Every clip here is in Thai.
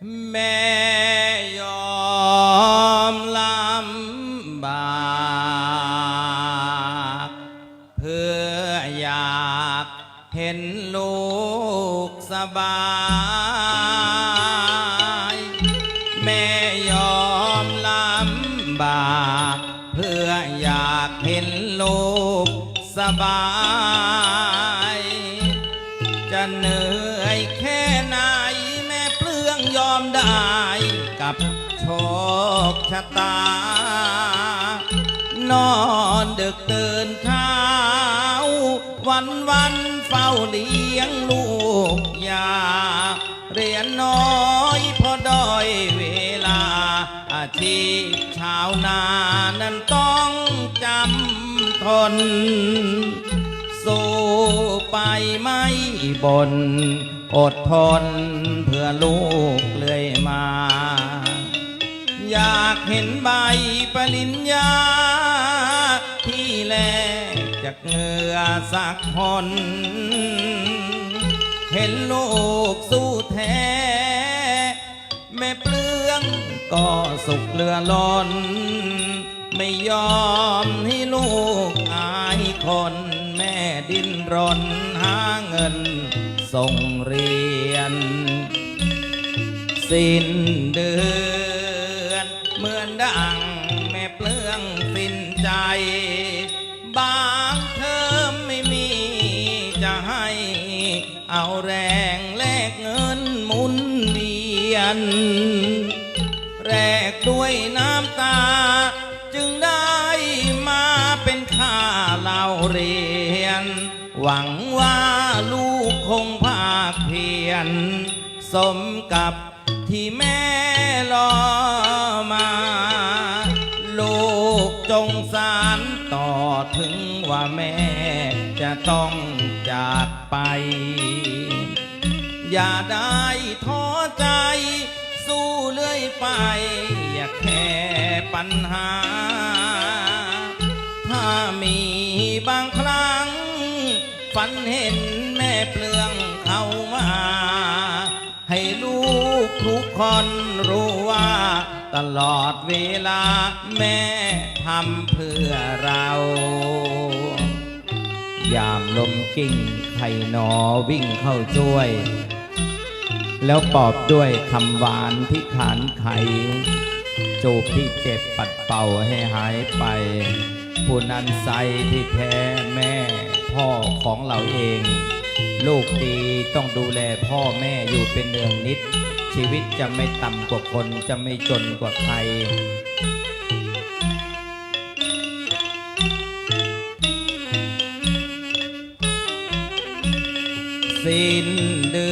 แม่ยอมลำบากเพื่ออยากเห็นลูกสบายแม่ยอมลำบากเพื่ออยากเห็นลูกสบายจะเหนื่อย มได้กับโชคชะตา นอนดึกตื่นเช้า วันวันเฝ้าเลี้ยงลูกยา เรียนน้อยพอด้อยเวลา อาชีพชาวนานั้นต้องจำทน สู้ไปไม่บน อดทนเพื่อลูกเลื่อยมา อยากเห็นใบปริญญา ที่แลกจากเหงื่อสักคนเห็นลูกสู้แท้ แม่เปลืองก็สุขเรือล้น ไม่ยอมให้ลูกอายคน แม่ดิ้นรนหาเงิน ส่งเรียน สิ้นเดือน เหมือนดังแม่เปลืองสิ้นใจ บางเทอมไม่มีจะให้ เอาแรงแลกเงินหมุนเวียน แรกด้วยน้ำตา จึงได้มาเป็นค่าเราเรียน หวังว่าลูก คงภาคเพียร สมกับที่แม่รอมา ลูกจงสารต่อถึงว่าแม่จะต้องจากไป อย่าได้ท้อใจ สู้เรื่อยไป อย่าแค่ปัญหา ถ้ามีบางครั้งฝันเห็น เปลืองเขามา ให้ลูกทุกคนรู้ว่า ตลอดเวลาแม่ทำเพื่อเรา ยามลมกิ้งไข่นอวิ่งเข้าช่วย แล้วปอบด้วยคำหวานที่ขานไข่จูบที่เจ็บปัดเป่าให้หายไป ผู้นั้นใสที่แท้แม่พ่อของเราเอง ลูกดีต้องดูแลพ่อแม่อยู่เป็นเนืองนิด ชีวิตจะไม่ต่ำกว่าคนจะไม่จนกว่าใคร สิ้นเดื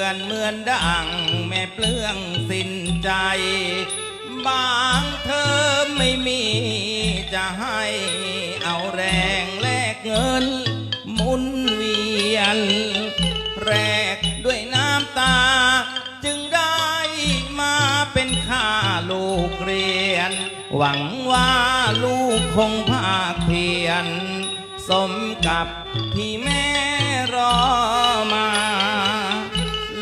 อนเหมือนดังแม่เปลืองสิ้นใจ บางเธอไม่มีจะให้ วียนแรกด้วยน้ำตา จึงได้มาเป็นค่าลูกเรียน หวังว่าลูกคงภาคเพียร สมกับที่แม่รอมา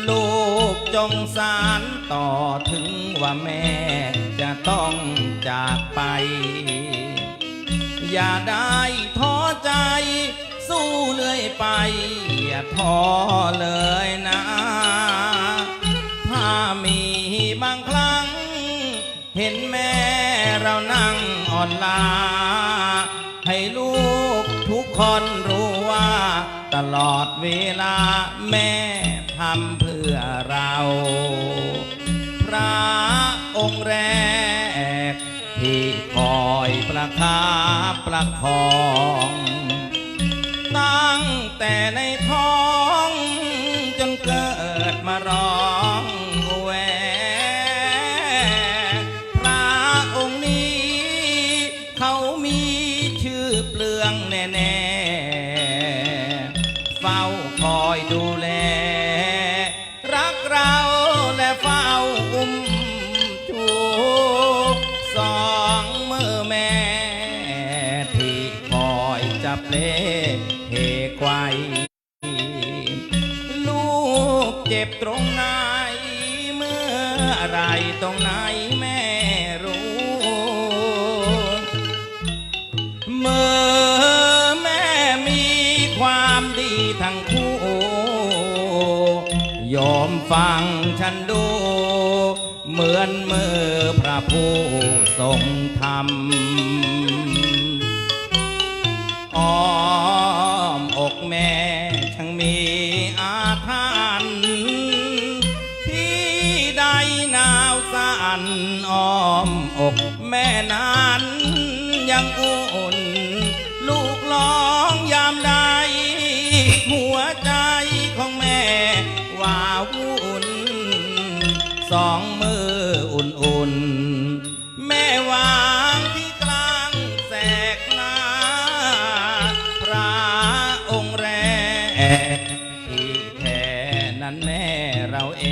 ลูกจงสารต่อถึงว่าแม่จะต้องจากไป อย่าได้ท้อใจ สู้เรื่อยไปอย่าท้อเลยนะ ถ้ามีบางครั้ง เห็นแม่เรานั่งอ่อนลา ให้ลูกทุกคนรู้ว่า ตลอดเวลาแม่ทำเพื่อเรา พระองค์แรกที่คอยประคับประคอง ตั้งแต่ในท้องจนเกิดมาร้องแหวพระองค์นี้ เขามีชื่อเปลืองแน่ๆเฝ้าคอยดูแล รักเราและเฝ้าอุ้ม ตรงไหนเมื่อไรตรงไหนแม่รู้เมื่อแม่มีความดีทั้งคู่ ยอมฟังฉันดู เหมือนมือพระผู้ทรงธรรมอ้อ ยังอุ่น ลูกร้องยามใด หัวใจของแม่ว่าวุ่นสองมืออุ่นๆ แม่วางที่กลางแสกหน้า พระองค์แรกที่แท้นั้นแม่เราเอ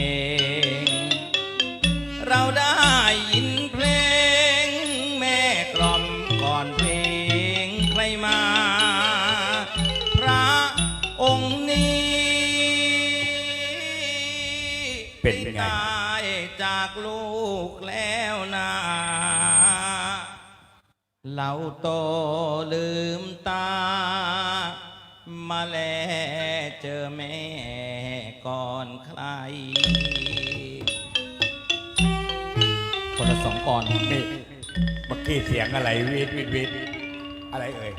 ง เราได้ยิน เป็นไงตายจากลูกแล้วนาเราโตลืมตา มาแลเจอแม่ก่อนใคร คนละสองกรนี่เมื่อกี้เสียงอะไรวีดวีดวีดอะไรเอ่ย